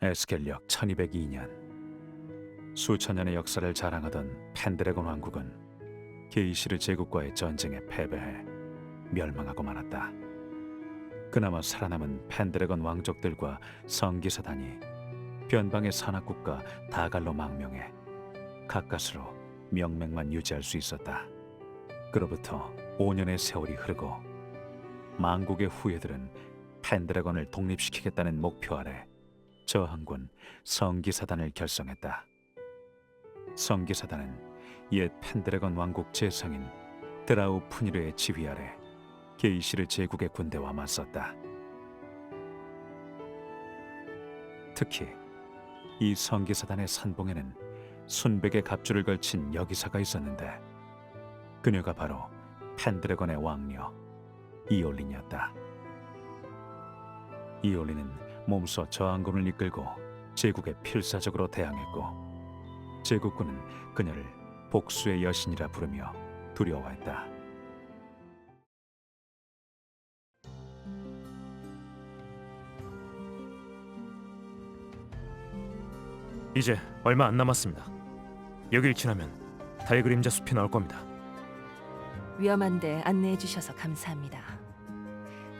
에스겔력 1202년 수천 년의 역사를 자랑하던 펜드래곤 왕국은 게이시르 제국과의 전쟁에 패배해 멸망하고 말았다. 그나마 살아남은 펜드래곤 왕족들과 성기사단이 변방의 산악국가 다갈로 망명해 가까스로 명맥만 유지할 수 있었다. 그로부터 5년의 세월이 흐르고 망국의 후예들은 펜드래곤을 독립시키겠다는 목표 아래 저항군 성기사단을 결성했다. 성기사단은 옛 펜드래곤 왕국 제상인 드라우 푸니르의 지휘 아래 게이시르 제국의 군대와 맞섰다. 특히 이 성기사단의 산봉에는 순백의 갑주를 걸친 여기사가 있었는데 그녀가 바로 펜드래곤의 왕녀 이올린이었다. 이올린은 몸소 저항군을 이끌고 제국에 필사적으로 대항했고 제국군은 그녀를 복수의 여신이라 부르며 두려워했다. 이제 얼마 안 남았습니다. 여길 지나면 달 그림자 숲이 나올 겁니다. 위험한데 안내해 주셔서 감사합니다.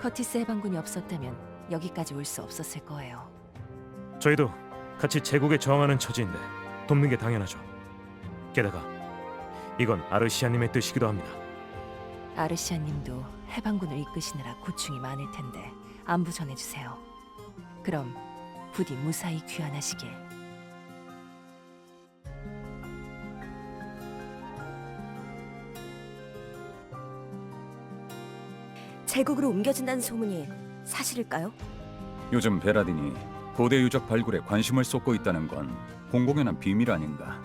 커티스 해방군이 없었다면 여기까지 올 수 없었을 거예요. 저희도 같이 제국에 저항하는 처지인데 돕는 게 당연하죠. 게다가 이건 아르시아님의 뜻이기도 합니다. 아르시아님도 해방군을 이끄시느라 고충이 많을 텐데 안부 전해주세요. 그럼 부디 무사히 귀환하시길. 제국으로 옮겨진다는 소문이 사실일까요? 요즘 베라딘이 고대 유적 발굴에 관심을 쏟고 있다는 건 공공연한 비밀 아닌가.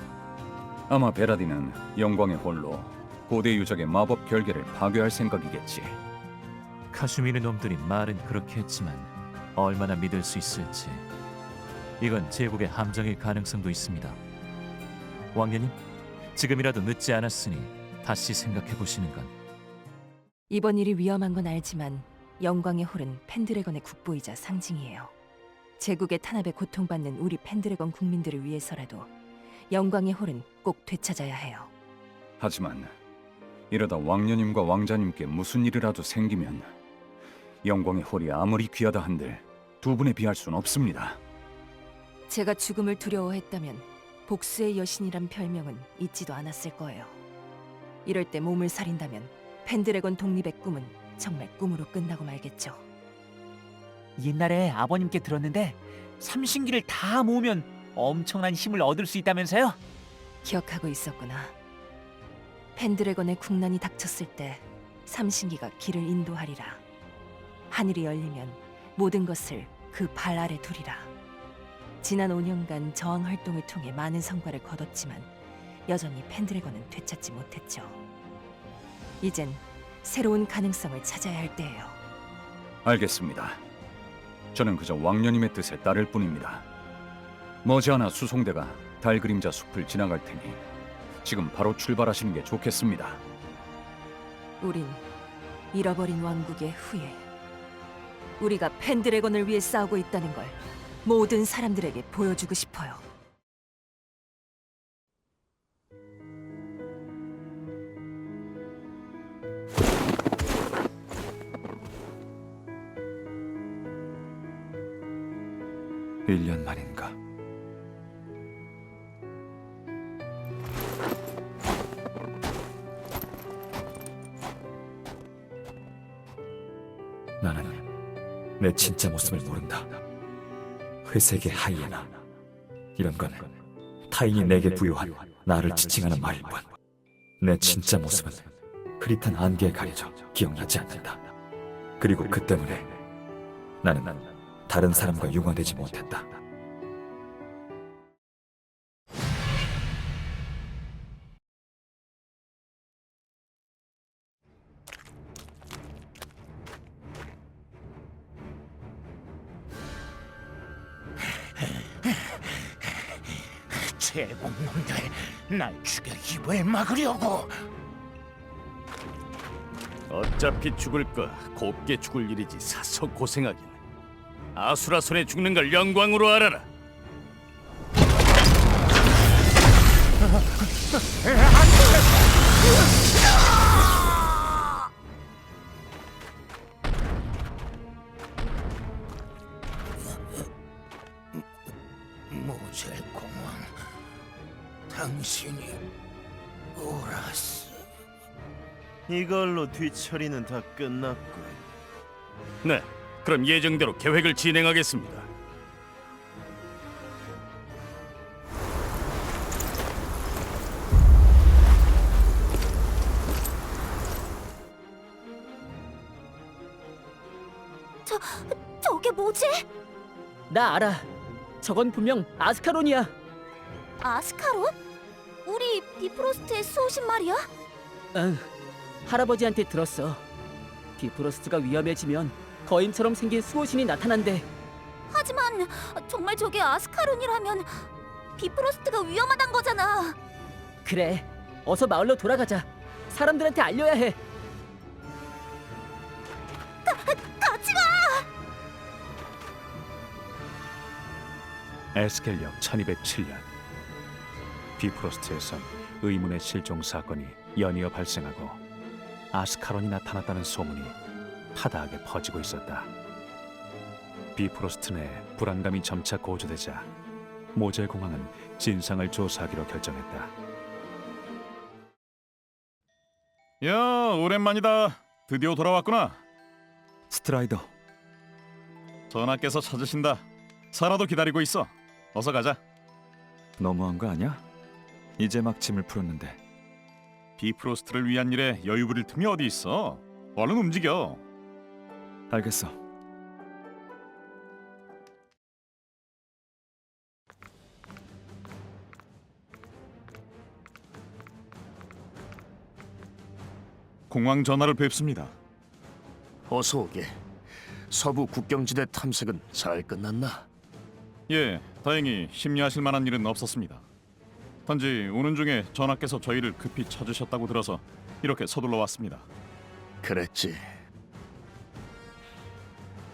아마 베라딘은 영광의 홀로 고대 유적의 마법 결계를 파괴할 생각이겠지. 카슈미르 놈들이 말은 그렇게 했지만 얼마나 믿을 수 있을지 이건 제국의 함정일 가능성도 있습니다. 왕녀님, 지금이라도 늦지 않았으니 다시 생각해 보시는 건 이번 일이 위험한 건 알지만 영광의 홀은 펜드래건의 국보이자 상징이에요. 제국의 탄압에 고통받는 우리 펜드래건 국민들을 위해서라도 영광의 홀은 꼭 되찾아야 해요. 하지만 이러다 왕녀님과 왕자님께 무슨 일이라도 생기면 영광의 홀이 아무리 귀하다 한들 두 분에 비할 순 없습니다. 제가 죽음을 두려워했다면 복수의 여신이란 별명은 잊지도 않았을 거예요. 이럴 때 몸을 사린다면 펜드래건 독립의 꿈은 정말 꿈으로 끝나고 말겠죠. 옛날에 아버님께 들었는데 삼신기를 다 모으면 엄청난 힘을 얻을 수 있다면서요? 기억하고 있었구나. 펜드래건의 국난이 닥쳤을 때 삼신기가 길을 인도하리라. 하늘이 열리면 모든 것을 그 발 아래 두리라. 지난 5년간 저항 활동을 통해 많은 성과를 거뒀지만 여전히 펜드래건은 되찾지 못했죠. 이젠 새로운 가능성을 찾아야 할 때예요. 알겠습니다. 저는 그저 왕녀님의 뜻에 따를 뿐입니다. 머지않아 수송대가 달 그림자 숲을 지나갈 테니 지금 바로 출발하시는 게 좋겠습니다. 우린 잃어버린 왕국의 후예. 우리가 펜드래건을 위해 싸우고 있다는 걸 모든 사람들에게 보여주고 싶어요. 내 진짜 모습을 모른다. 회색의 하이에나. 이런 건 타인이 내게 부여한 나를 지칭하는 말일 뿐. 내 진짜 모습은 흐릿한 안개에 가려져 기억나지 않는다. 그리고 그 때문에 나는 다른 사람과 융화되지 못했다. 날 죽여 입을 막으려고? 어차피 죽을 거 곱게 죽을 일이지 사서 고생하긴 아수라 손에 죽는 걸 영광으로 알아라. 모젤 공원. 당신이 오라스. 이걸로 뒤처리는 다 끝났군. 네, 그럼 예정대로 계획을 진행하겠습니다. 저게 뭐지? 나 알아. 저건 분명 아스카론이야. 아스카론? 우리 비프로스트의 수호신 말이야? 응. 할아버지한테 들었어. 비프로스트가 위험해지면 거인처럼 생긴 수호신이 나타난대. 하지만 정말 저게 아스카론이라면 비프로스트가 위험하단 거잖아. 그래. 어서 마을로 돌아가자. 사람들한테 알려야 해. 같이 가! 에스겔력 1207년 비프로스트에선 의문의 실종 사건이 연이어 발생하고 아스카론이 나타났다는 소문이 파다하게 퍼지고 있었다. 비프로스트 내 불안감이 점차 고조되자 모젤 공항은 진상을 조사하기로 결정했다. 야, 오랜만이다. 드디어 돌아왔구나. 스트라이더, 전하께서 찾으신다. 사라도 기다리고 있어. 어서 가자. 너무한 거 아니야? 이제 막 짐을 풀었는데 비프로스트를 위한 일에 여유 부릴 틈이 어디 있어? 얼른 움직여. 알겠어. 공황 전하를 뵙습니다. 어서 오게. 서부 국경지대 탐색은 잘 끝났나? 예, 다행히 심려하실 만한 일은 없었습니다. 단지 오는 중에 전하께서 저희를 급히 찾으셨다고 들어서 이렇게 서둘러 왔습니다. 그랬지.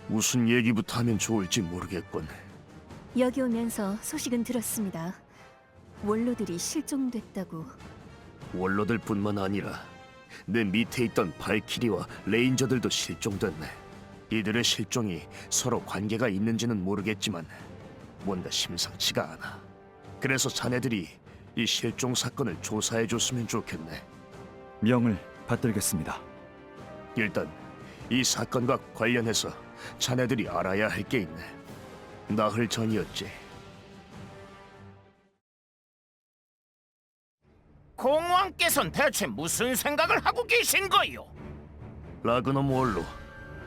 무슨 얘기부터 하면 좋을지 모르겠군. 여기 오면서 소식은 들었습니다. 원로들이 실종됐다고. 원로들뿐만 아니라 내 밑에 있던 발키리와 레인저들도 실종됐네. 이들의 실종이 서로 관계가 있는지는 모르겠지만 뭔가 심상치가 않아. 그래서 자네들이 이 실종 사건을 조사해 줬으면 좋겠네. 명을 받들겠습니다. 일단 이 사건과 관련해서 자네들이 알아야 할 게 있네. 나흘 전이었지. 공왕께선 대체 무슨 생각을 하고 계신 거요? 라그넘 원로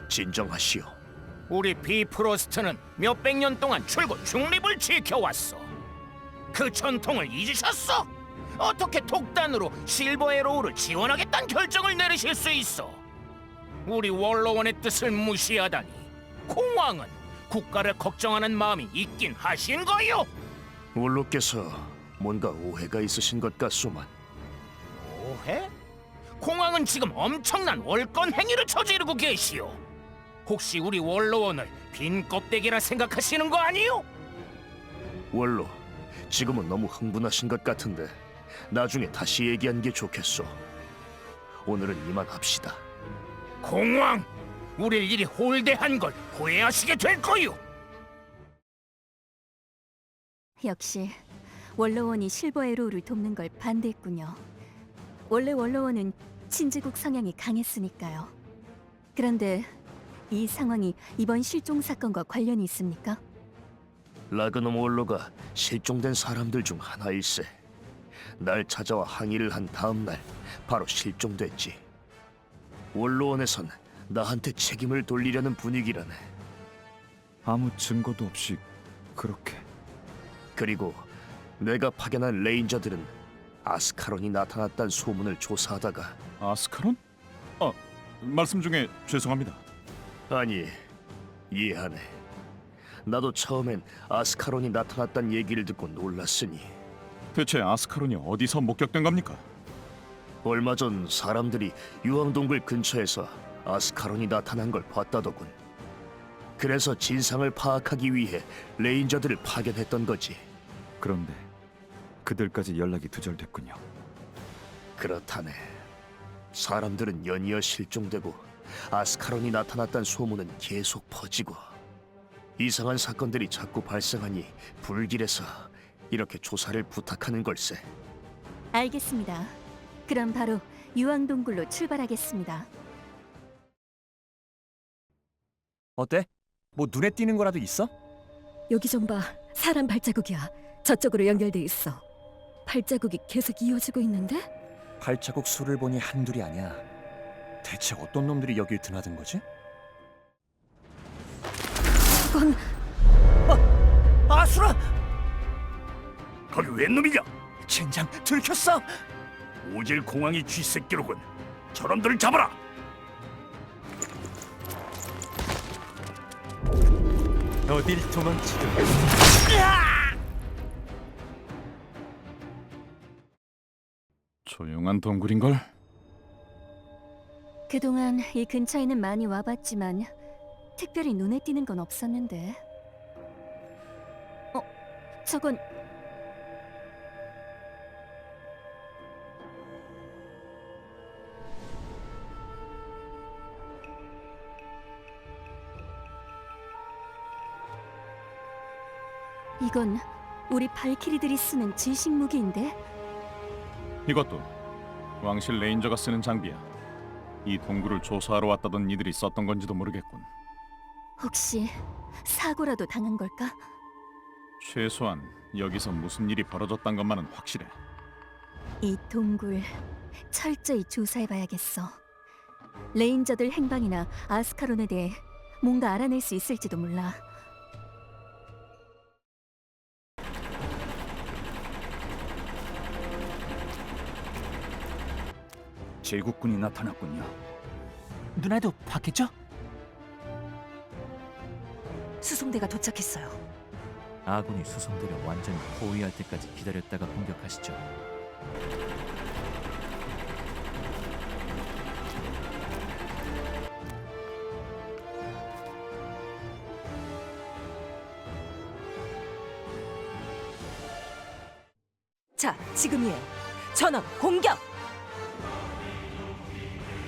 진정하시오. 우리 비프로스트는 몇백 년 동안 출고 중립을 지켜왔어. 그 전통을 잊으셨어? 어떻게 독단으로 실버 에로우를 지원하겠다는 결정을 내리실 수 있어? 우리 원로원의 뜻을 무시하다니 공왕은 국가를 걱정하는 마음이 있긴 하신 거요? 원로께서 뭔가 오해가 있으신 것 같소만. 오해? 공왕은 지금 엄청난 월권 행위를 저지르고 계시오. 혹시 우리 원로원을 빈 껍데기라 생각하시는 거 아니요? 원로 지금은 너무 흥분하신 것 같은데 나중에 다시 얘기하는 게 좋겠소. 오늘은 이만 합시다. 공왕, 우릴 이리 홀대한 걸 후회하시게 될 거요. 역시 원로원이 실버 에로우를 돕는 걸 반대했군요. 원래 원로원은 친지국 성향이 강했으니까요. 그런데 이 상황이 이번 실종 사건과 관련이 있습니까? 라그넘 원로가 실종된 사람들 중 하나일세. 날 찾아와 항의를 한 다음 날 바로 실종됐지. 원로원에선 나한테 책임을 돌리려는 분위기라네. 아무 증거도 없이 그렇게 그리고 내가 파견한 레인저들은 아스카론이 나타났다는 소문을 조사하다가 아스카론? 아, 말씀 중에 죄송합니다. 아니 이해하네. 나도 처음엔 아스카론이 나타났다는 얘기를 듣고 놀랐으니 대체 아스카론이 어디서 목격된 겁니까? 얼마 전 사람들이 유황동굴 근처에서 아스카론이 나타난 걸 봤다더군. 그래서 진상을 파악하기 위해 레인저들을 파견했던 거지. 그런데 그들까지 연락이 두절됐군요. 그렇다네. 사람들은 연이어 실종되고 아스카론이 나타났다는 소문은 계속 퍼지고 이상한 사건들이 자꾸 발생하니 불길해서 이렇게 조사를 부탁하는 걸세. 알겠습니다. 그럼 바로 유황동굴로 출발하겠습니다. 어때? 뭐 눈에 띄는 거라도 있어? 여기 좀 봐. 사람 발자국이야. 저쪽으로 연결돼 있어. 발자국이 계속 이어지고 있는데? 발자국 수를 보니 한둘이 아니야. 대체 어떤 놈들이 여길 드나든 거지? 그건 아수라! 거기 웬 놈이냐? 젠장 들켰어! 오질 공항이 쥐새끼로군. 저놈들을 잡아라. 어딜 도망치려? 조용한 동굴인걸? 그동안 이 근처에는 많이 와봤지만 특별히 눈에 띄는 건 없었는데. 어, 저건 이건 우리 발키리들이 쓰는 지식 무기인데 이것도 왕실 레인저가 쓰는 장비야. 이 동굴을 조사하러 왔다던 이들이 썼던 건지도 모르겠군. 혹시 사고라도 당한 걸까? 최소한 여기서 무슨 일이 벌어졌단 것만은 확실해. 이 동굴 철저히 조사해봐야겠어. 레인저들 행방이나 아스카론에 대해 뭔가 알아낼 수 있을지도 몰라. 제국군이 나타났군요. 누나도 봤겠죠? 수송대가 도착했어요. 아군이 수송대를 완전히 포위할 때까지 기다렸다가 공격하시죠. 자, 지금이에요. 전원 공격!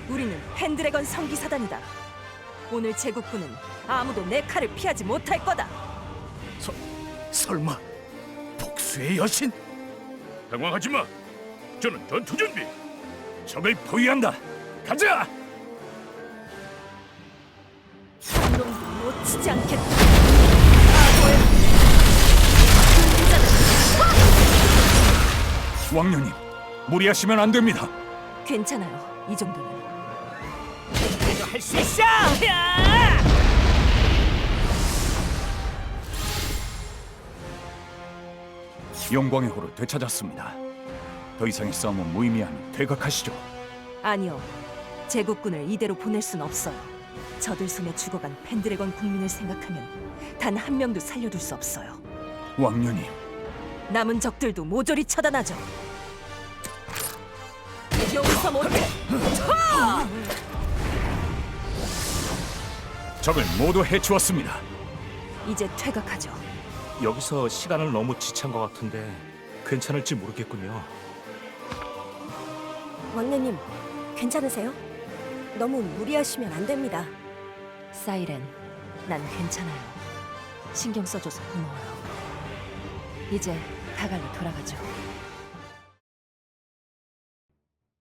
우리는 펜드래건 성기사단이다. 오늘 제국군은 아무도 내 칼을 피하지 못할 거다. 설마 복수의 여신? 당황하지 마. 저는 전투 준비. 적을 포위한다. 가자. 놈도 놓치지 않겠다. 왕녀님, 무리하시면 안 됩니다. 괜찮아요. 이 정도는. 내가 할수 있어! 영광의 호를 되찾았습니다. 더 이상의 싸움은 무의미하니 퇴각하시죠. 아니요. 제국군을 이대로 보낼 순 없어요. 저들 손에 죽어간 펜드래건 국민을 생각하면 단 한 명도 살려둘 수 없어요. 왕녀님, 남은 적들도 모조리 처단하죠. 용서 못해. 적을 모두 해치웠습니다. 이제 퇴각하죠. 여기서 시간을 너무 지체한 것 같은데 괜찮을지 모르겠군요. 왕래님, 괜찮으세요? 너무 무리하시면 안 됩니다. 사이렌, 난 괜찮아요. 신경 써줘서 고마워요. 이제 가갈로 돌아가죠.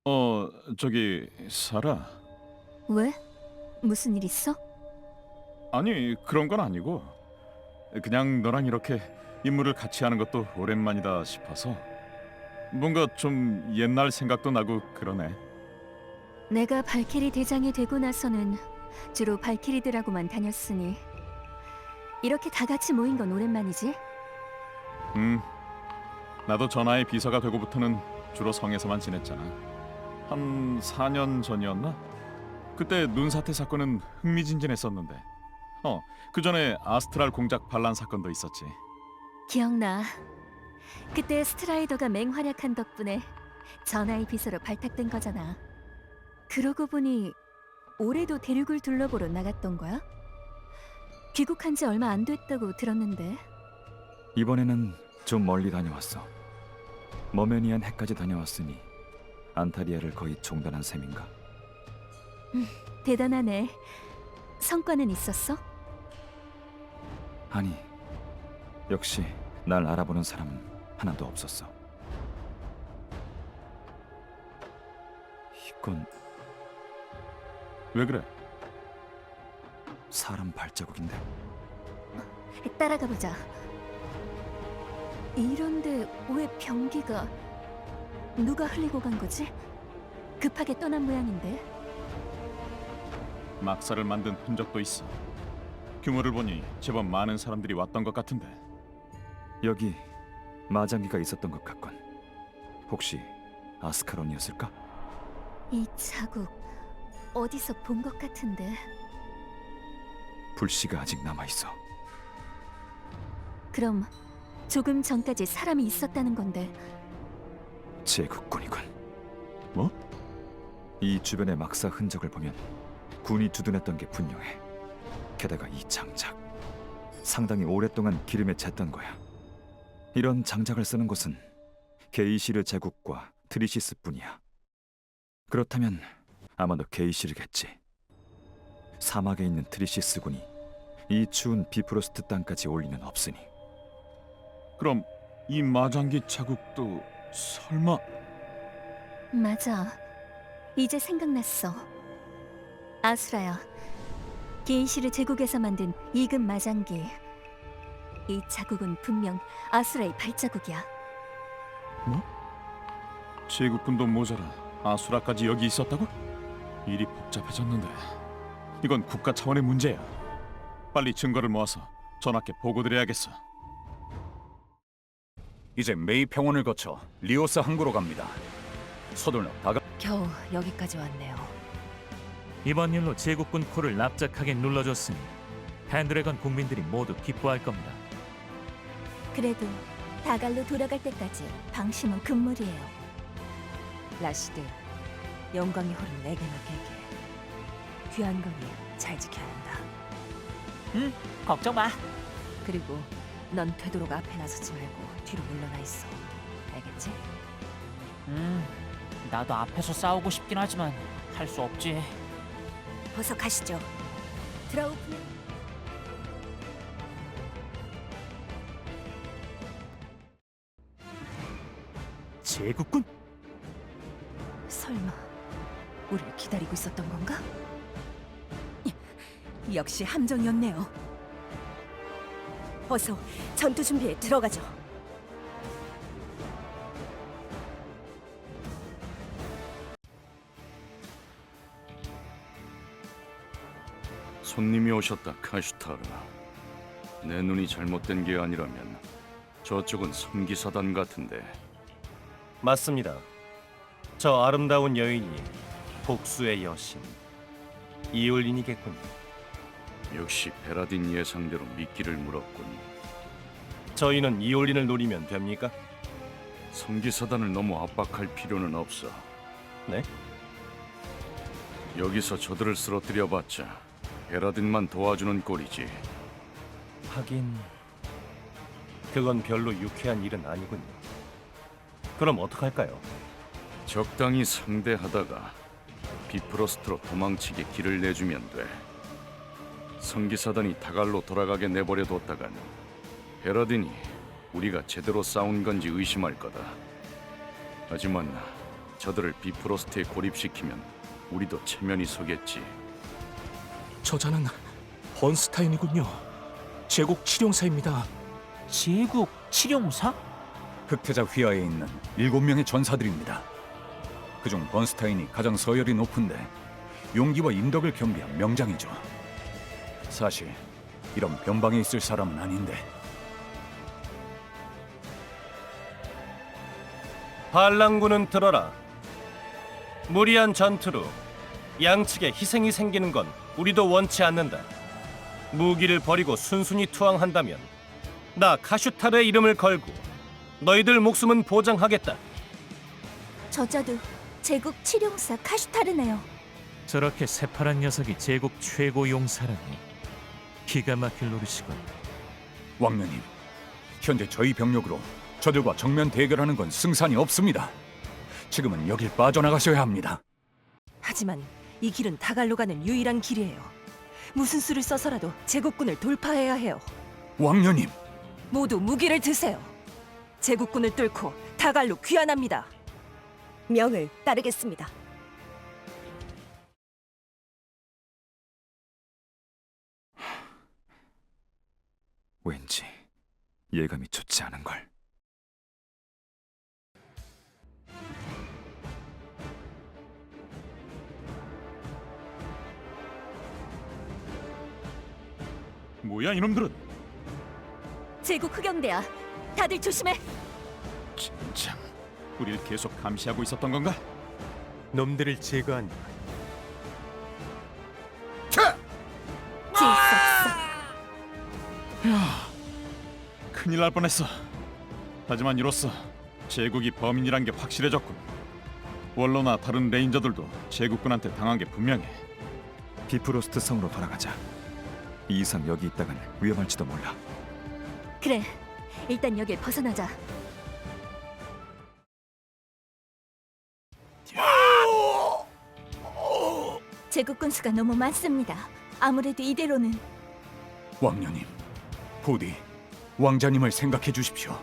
어, 저기 사라. 왜? 무슨 일 있어? 아니 그런 건 아니고 그냥 너랑 이렇게 임무를 같이 하는 것도 오랜만이다 싶어서 뭔가 좀 옛날 생각도 나고 그러네. 내가 발키리 대장이 되고 나서는 주로 발키리들하고만 다녔으니 이렇게 다 같이 모인 건 오랜만이지? 음, 나도 전하의 비서가 되고부터는 주로 성에서만 지냈잖아. 한 4년 전이었나? 그때 눈사태 사건은 흥미진진했었는데. 어, 그 전에 아스트랄 공작 반란 사건도 있었지. 기억나. 그때 스트라이더가 맹활약한 덕분에 전하의 비서로 발탁된 거잖아. 그러고 보니 올해도 대륙을 둘러보러 나갔던 거야? 귀국한 지 얼마 안 됐다고 들었는데 이번에는 좀 멀리 다녀왔어. 머메니안 해까지 다녀왔으니 안타리아를 거의 종단한 셈인가? 대단하네. 성과는 있었어? 아니, 역시 날 알아보는 사람은 하나도 없었어. 이건 왜 그래? 사람 발자국인데 따라가 보자. 이런데 왜 변기가 누가 흘리고 간 거지? 급하게 떠난 모양인데. 막사를 만든 흔적도 있어. 규모를 보니 제법 많은 사람들이 왔던 것 같은데. 여기 마장기가 있었던 것 같군. 혹시 아스카론이었을까? 이 자국 어디서 본 것 같은데. 불씨가 아직 남아 있어. 그럼 조금 전까지 사람이 있었다는 건데 제국군이군. 뭐? 이 주변의 막사 흔적을 보면 군이 두둔했던 게 분명해. 게다가 이 장작 상당히 오랫동안 기름에 찼던 거야. 이런 장작을 쓰는 곳은 게이시르 제국과 트리시스뿐이야. 그렇다면 아마도 게이시르겠지. 사막에 있는 트리시스군이 이 추운 비프로스트 땅까지 올 리는 없으니 그럼 이 마장기 자국도 설마 맞아. 이제 생각났어. 아수라야. 게이시르 제국에서 만든 이금 마장기. 이 자국은 분명 아수라의 발자국이야. 제국군도 모자라 아수라까지 여기 있었다고? 일이 복잡해졌는데 이건 국가 차원의 문제야. 빨리 증거를 모아서 전하께 보고드려야겠어. 이제 메이 평원을 거쳐 리오스 항구로 갑니다. 서둘러 다가 겨우 여기까지 왔네요. 이번 일로 제국군 코를 납작하게 눌러줬으니 펜드래건 국민들이 모두 기뻐할 겁니다. 그래도 다갈로 돌아갈 때까지 방심은 금물이에요. 라시드, 영광의 홀은 내게 맡길게. 귀한 거니 잘 지켜야 한다. 응, 걱정 마. 그리고 넌 되도록 앞에 나서지 말고 뒤로 물러나 있어. 알겠지? 음, 나도 앞에서 싸우고 싶긴 하지만 할 수 없지. 어서 가시죠. 드라우프는 제국군? 설마 우리를 기다리고 있었던 건가? 역시 함정이었네요. 어서 전투 준비에 들어가죠. 손님이 오셨다, 카슈타르. 내 눈이 잘못된 게 아니라면 저쪽은 성기사단 같은데 맞습니다. 저 아름다운 여인이 복수의 여신 이올린이겠군요. 역시 베라딘 예상대로 미끼를 물었군. 저희는 이올린을 노리면 됩니까? 성기사단을 너무 압박할 필요는 없어. 네? 여기서 저들을 쓰러뜨려봤자 베라딘만 도와주는 꼴이지. 하긴 그건 별로 유쾌한 일은 아니군요. 그럼 어떡할까요? 적당히 상대하다가 비프로스트로 도망치게 길을 내주면 돼. 성기사단이 다갈로 돌아가게 내버려뒀다간 헤라딘이 우리가 제대로 싸운 건지 의심할 거다. 하지만 저들을 비프로스트에 고립시키면 우리도 체면이 서겠지. 저자는 번스타인이군요. 제국 치룡사입니다. 제국 치룡사? 흑태자 휘하에 있는 일곱 명의 전사들입니다. 그중 번스타인이 가장 서열이 높은데 용기와 인덕을 겸비한 명장이죠. 사실 이런 변방에 있을 사람은 아닌데 반란군은 들어라. 무리한 전투로 양측에 희생이 생기는 건 우리도 원치 않는다. 무기를 버리고 순순히 투항한다면 나 카슈타르의 이름을 걸고 너희들 목숨은 보장하겠다. 저자도 제국 치룡사 카슈타르네요. 저렇게 새파란 녀석이 제국 최고 용사라니 기가 막힐 노릇이군. 왕년님 현재 저희 병력으로 저들과 정면 대결하는 건 승산이 없습니다. 지금은 여길 빠져나가셔야 합니다. 하지만 이 길은 다갈로 가는 유일한 길이에요. 무슨 수를 써서라도 제국군을 돌파해야 해요. 왕녀님, 모두 무기를 드세요. 제국군을 뚫고 다갈로 귀환합니다. 명을 따르겠습니다. 왠지 예감이 좋지 않은 걸. 뭐야 이놈들은? 제국 흑영대야. 다들 조심해. 진짜 우리를 계속 감시하고 있었던 건가? 놈들을 제거한다. 없어. 큰일 날 뻔했어. 하지만 이로써 제국이 범인이란 게 확실해졌군. 원로나 다른 레인저들도 제국군한테 당한 게 분명해. 비프로스트 성으로 돌아가자. 이 이상 여기 있다간 위험할지도 몰라. 그래, 일단 여길 벗어나자. 제국군 수가 너무 많습니다. 아무래도 이대로는 왕녀님, 부디 왕자님을 생각해 주십시오.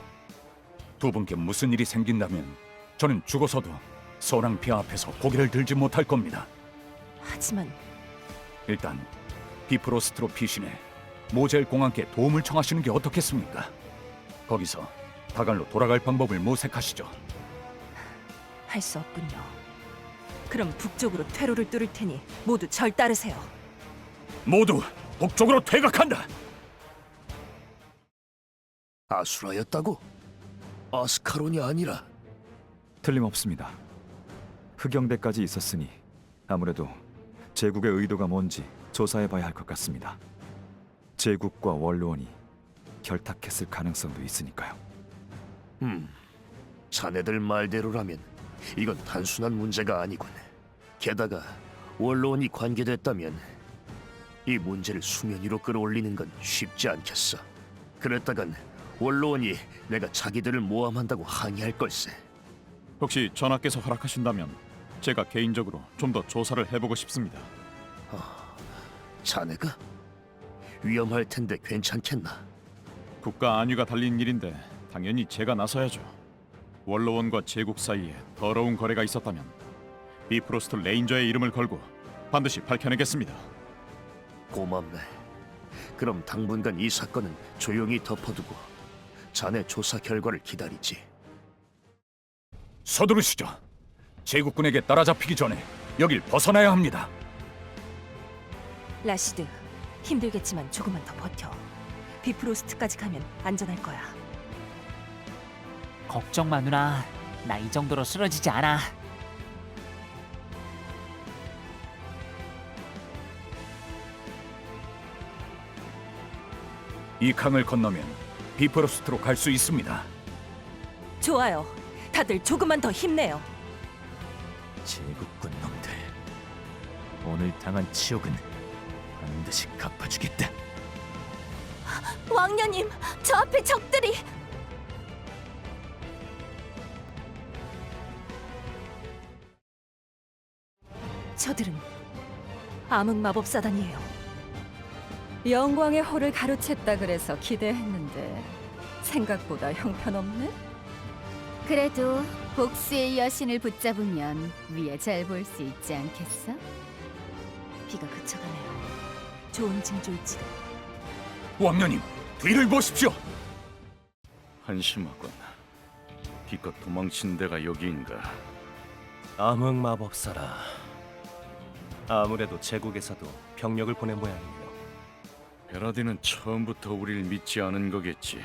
두 분께 무슨 일이 생긴다면 저는 죽어서도 소랑피 앞에서 고개를 들지 못할 겁니다. 하지만 일단 비프로스트로 피신해 모젤 공항께 도움을 청하시는 게 어떻겠습니까? 거기서 다갈로 돌아갈 방법을 모색하시죠. 할 수 없군요. 그럼 북쪽으로 퇴로를 뚫을 테니 모두 절 따르세요. 모두 북쪽으로 퇴각한다. 아수라였다고? 아스카론이 아니라 틀림없습니다. 흑영대까지 있었으니 아무래도 제국의 의도가 뭔지 조사해봐야 할 것 같습니다. 제국과 원로원이 결탁했을 가능성도 있으니까요. 음, 자네들 말대로라면 이건 단순한 문제가 아니군. 게다가 원로원이 관계됐다면 이 문제를 수면 위로 끌어올리는 건 쉽지 않겠어. 그랬다간 원로원이 내가 자기들을 모함한다고 항의할 걸세. 혹시 전하께서 허락하신다면 제가 개인적으로 좀 더 조사를 해보고 싶습니다. 자네가 위험할 텐데 괜찮겠나? 국가 안위가 달린 일인데 당연히 제가 나서야죠. 원로원과 제국 사이에 더러운 거래가 있었다면 비프로스트 레인저의 이름을 걸고 반드시 밝혀내겠습니다. 고맙네. 그럼 당분간 이 사건은 조용히 덮어두고 자네 조사 결과를 기다리지. 서두르시죠. 제국군에게 따라잡히기 전에 여길 벗어나야 합니다. 라시드, 힘들겠지만 조금만 더 버텨. 비프로스트까지 가면 안전할 거야. 걱정 마 누나. 나 이 정도로 쓰러지지 않아. 이 강을 건너면 비프로스트로 갈 수 있습니다. 좋아요. 다들 조금만 더 힘내요. 제국군 놈들 오늘 당한 치욕은 반드시 갚아주겠다. 왕녀님, 저 앞에 적들이 저들은 암흑 마법사단이에요. 영광의 호를 가로챘다 그래서 기대했는데 생각보다 형편없네. 그래도 복수의 여신을 붙잡으면 위에 잘 볼 수 있지 않겠어? 비가 그쳐가네요. 좋은 징조일지도. 왕녀님, 뒤를 보십시오. 한심하군. 기껏 도망친 데가 여기인가? 암흑 마법사라. 아무래도 제국에서도 병력을 보낸 모양이에요. 베라딘은 처음부터 우리를 믿지 않은 거겠지.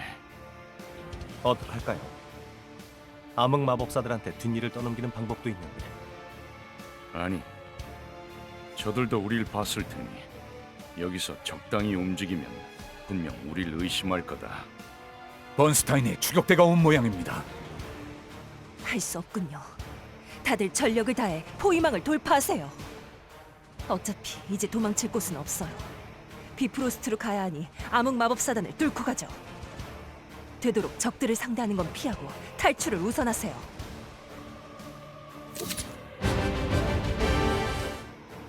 어떡할까요? 암흑 마법사들한테 뒷일을 떠넘기는 방법도 있는데 아니, 저들도 우리를 봤을 테니 여기서 적당히 움직이면 분명 우리를 의심할 거다. 번스타인의 추격대가 온 모양입니다. 할 수 없군요. 다들 전력을 다해 포위망을 돌파하세요. 어차피 이제 도망칠 곳은 없어요. 비프로스트로 가야 하니 암흑 마법사단을 뚫고 가죠. 되도록 적들을 상대하는 건 피하고 탈출을 우선하세요.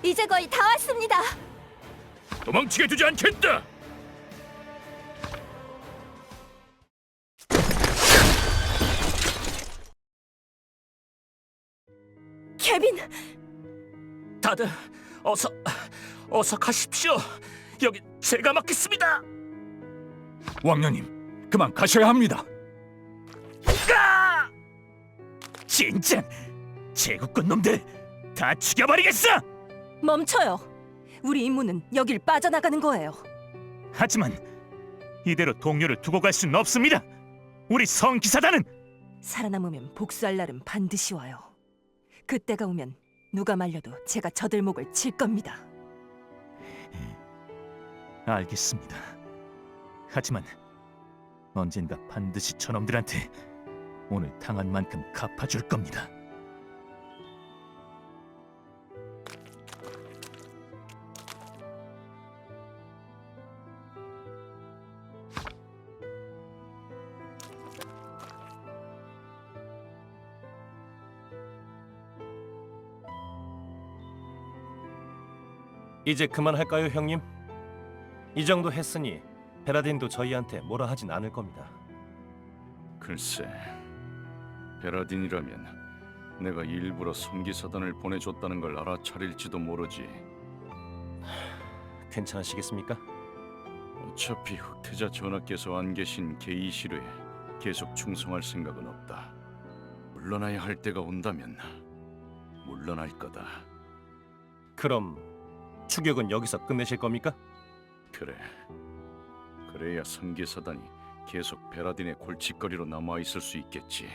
이제 거의 다 왔습니다. 도망치게 두지 않겠다. 케빈, 다들 어서 어서 가십시오. 여기 제가 맡겠습니다. 왕녀님, 그만 가셔야 합니다. 까! 진짜 제국군 놈들 다 죽여버리겠어. 멈춰요. 우리 임무는 여길 빠져나가는 거예요. 하지만 이대로 동료를 두고 갈 수는 없습니다. 우리 성기사단은 살아남으면 복수할 날은 반드시 와요. 그때가 오면 누가 말려도 제가 저들 목을 칠 겁니다. 알겠습니다. 하지만 언젠가 반드시 저놈들한테 오늘 당한 만큼 갚아줄 겁니다. 이제 그만할까요, 형님? 이 정도 했으니 베라딘도 저희한테 뭐라 하진 않을 겁니다. 글쎄, 베라딘이라면 내가 일부러 성기사단을 보내줬다는 걸 알아차릴지도 모르지. 괜찮으시겠습니까? 어차피 흑태자 전하께서 안 계신 게이시르에 계속 충성할 생각은 없다. 물러나야 할 때가 온다면 물러날 거다. 그럼 추격은 여기서 끝내실 겁니까? 그래. 그래야 성기사단이 계속 베라딘의 골칫거리로 남아 있을 수 있겠지.